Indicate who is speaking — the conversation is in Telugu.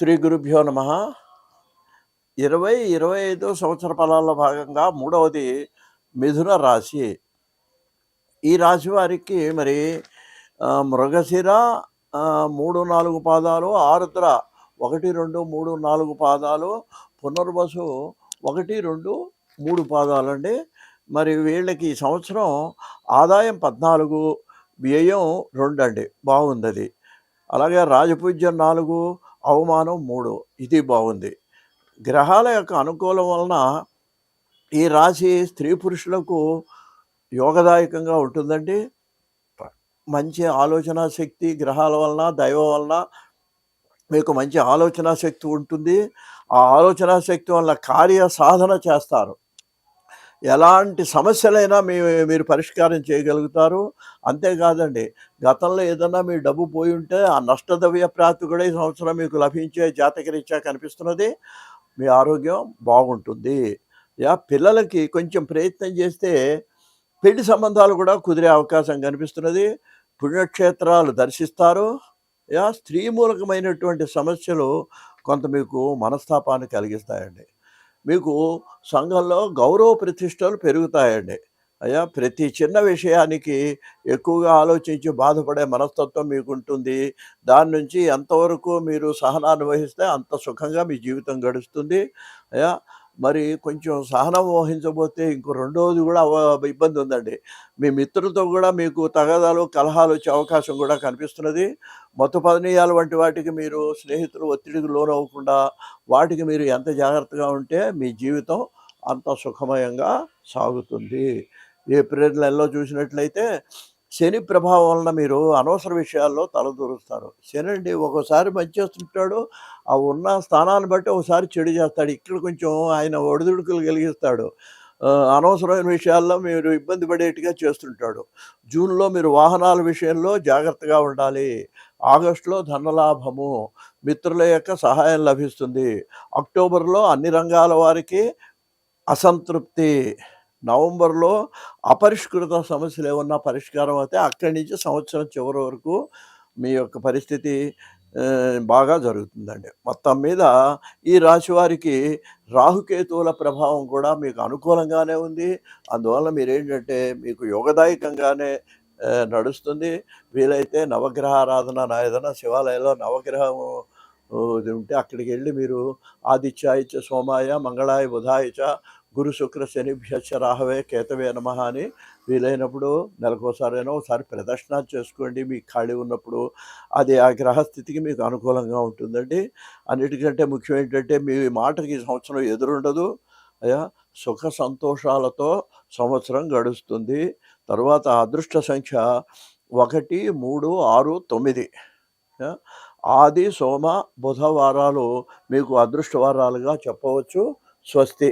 Speaker 1: శ్రీ గురుభ్యో నమ. ఇరవై ఇరవై ఐదు సంవత్సర ఫలాల్లో భాగంగా మూడవది మిథున రాశి. ఈ రాశి వారికి మరి మృగశిర మూడు నాలుగు పాదాలు ఆరుద్ర ఒకటి రెండు మూడు నాలుగు పాదాలు పునర్వసు ఒకటి రెండు మూడు పాదాలు అండి మరి వీళ్ళకి ఈ సంవత్సరం ఆదాయం పద్నాలుగు వ్యయం రెండు అండి బాగుంది అది అలాగే రాజపూజ్యం నాలుగు అవమానం మూడు. ఇది బాగుంది. గ్రహాల యొక్క అనుకూలం వలన ఈ రాశి స్త్రీ పురుషులకు యోగదాయకంగా ఉంటుందండి. మంచి ఆలోచన శక్తి గ్రహాల వలన దైవం వలన మీకు మంచి ఆలోచన శక్తి ఉంటుంది. ఆ ఆలోచన శక్తి వల్ల కార్య సాధన చేస్తారు. ఎలాంటి సమస్యలైనా మీ మీరు పరిష్కారం చేయగలుగుతారు. అంతేకాదండి గతంలో ఏదన్నా మీ డబ్బు పోయి ఉంటే ఆ నష్టద్రవ్య ప్రాప్తి కూడా ఈ సంవత్సరం మీకు లభించే జాతకరీత్యా కనిపిస్తున్నది. మీ ఆరోగ్యం బాగుంటుంది. యా పిల్లలకి కొంచెం ప్రయత్నం చేస్తే పెళ్ళి సంబంధాలు కూడా కుదిరే అవకాశం కనిపిస్తున్నది. పుణ్యక్షేత్రాలు దర్శిస్తారు. యా స్త్రీ మూలకమైనటువంటి సమస్యలు కొంత మీకు మనస్తాపాన్ని కలిగిస్తాయండి. మీకు సంఘంలో గౌరవ ప్రతిష్టలు పెరుగుతాయండి. అయ్యా ప్రతి చిన్న విషయానికి ఎక్కువగా ఆలోచించి బాధపడే మనస్తత్వం మీకు ఉంటుంది దాని నుంచి ఎంతవరకు మీరు సహనాన్ని వహిస్తే అంత సుఖంగా మీ జీవితం గడుస్తుంది. అయ్యా మరి కొంచెం సహనం వహించబోతే ఇంకో రెండవది కూడా ఇబ్బంది ఉందండి మీ మిత్రులతో కూడా మీకు తగదాలు కలహాలు వచ్చే అవకాశం కూడా కనిపిస్తున్నది. మత పదనీయాలు వంటి వాటికి మీరు స్నేహితులు ఒత్తిడికి లోనవ్వకుండా వాటికి మీరు ఎంత జాగ్రత్తగా ఉంటే మీ జీవితం అంత సుఖమయంగా సాగుతుంది. ఏప్రిల్ నెలలో చూసినట్లయితే శని ప్రభావం వలన మీరు అనవసర విషయాల్లో తలదూరుస్తారు. శని అండి ఒక్కోసారి మంచి చేస్తుంటాడు ఆ ఉన్న స్థానాన్ని బట్టి ఒకసారి చెడు చేస్తాడు. ఇక్కడ కొంచెం ఆయన ఒడిదుడుకులు కలిగిస్తాడు. అనవసరమైన విషయాల్లో మీరు ఇబ్బంది పడేట్టుగా చేస్తుంటాడు. జూన్లో మీరు వాహనాల విషయంలో జాగ్రత్తగా ఉండాలి. ఆగస్టులో ధనలాభము మిత్రుల యొక్క సహాయం లభిస్తుంది. అక్టోబర్లో అన్ని రంగాల వారికి అసంతృప్తి. నవంబర్లో అపరిష్కృత సమస్యలు ఏమన్నా పరిష్కారం అయితే అక్కడి నుంచి సంవత్సరం చివరి వరకు మీ యొక్క పరిస్థితి బాగా జరుగుతుందండి. మొత్తం మీద ఈ రాశి వారికి రాహుకేతువుల ప్రభావం కూడా మీకు అనుకూలంగానే ఉంది. అందువల్ల మీరేంటంటే మీకు యోగదాయకంగానే నడుస్తుంది. వీలైతే నవగ్రహ ఆరాధన నా ఏదైనా శివాలయంలో నవగ్రహం ఉంటే అక్కడికి వెళ్ళి మీరు ఆదిత్యాయ సోమాయ మంగళాయ బుధాయ గురు శుక్ర శని రాహవే కేతవే నమ అని వీలైనప్పుడు నెలకోసారైనా ఒకసారి ప్రదర్శన చేసుకోండి. మీకు ఖాళీ ఉన్నప్పుడు అది ఆ గ్రహస్థితికి మీకు అనుకూలంగా ఉంటుందండి. అన్నిటికంటే ముఖ్యం ఏంటంటే మీ మాటకి ఈ సంవత్సరం ఎదురుండదు. అయ్యా సుఖ సంతోషాలతో సంవత్సరం గడుస్తుంది. తర్వాత అదృష్ట సంఖ్య ఒకటి మూడు ఆరు తొమ్మిది. ఆది సోమ బుధవారాలు మీకు అదృష్టవారాలుగా చెప్పవచ్చు. స్వస్తి.